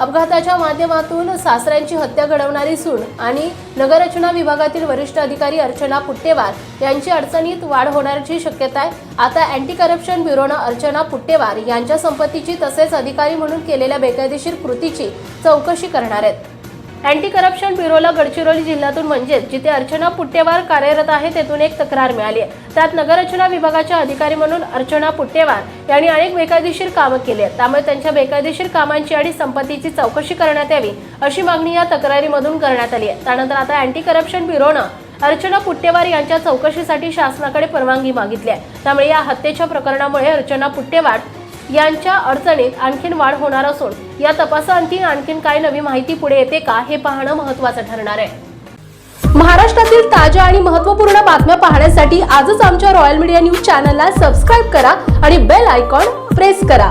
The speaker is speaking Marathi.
अपघाताच्या माध्यमातून सासऱ्यांची हत्या घडवणारी सून आणि नगररचना विभागातील वरिष्ठ अधिकारी अर्चना पुट्टेवार यांची अडचणीत वाढ होण्याची शक्यता आहे. आता अँटी करप्शन ब्युरोनं अर्चना पुट्टेवार यांच्या संपत्तीची तसेच अधिकारी म्हणून केलेल्या बेकायदेशीर कृतीची चौकशी करणार आहेत. अँटी करप्शन ब्युरोला गडचिरोली जिल्ह्यातून म्हणजेच जिथे अर्चना पुट्टेवार कार्यरत आहे तेथून एक तक्रार मिळाली आहे. त्यात नगररचना विभागाच्या अधिकारी म्हणून अर्चना पुट्टेवार यांनी अनेक बेकायदेशीर कामं केली आहेत. त्यामुळे त्यांच्या बेकायदेशीर कामांची आणि संपत्तीची चौकशी करण्यात यावी अशी मागणी या तक्रारीमधून करण्यात आली आहे. त्यानंतर आता अँटी करप्शन ब्युरोनं अर्चना पुट्टेवार यांच्या चौकशीसाठी शासनाकडे परवानगी मागितली आहे. त्यामुळे या हत्येच्या प्रकरणामुळे अर्चना पुट्टेवार यांच्या अडचणीत आणखीन वाढ होणार असून या तपासाअंती आणखीन काय नवी माहिती पुढे येते का हे पाहणं महत्त्वाचं ठरणार आहे. महाराष्ट्रातील ताज्या आणि महत्त्वपूर्ण बातम्या पाहण्यासाठी आजच आमच्या रॉयल मीडिया न्यूज चॅनलला सबस्क्राईब करा आणि बेल आयकॉन प्रेस करा.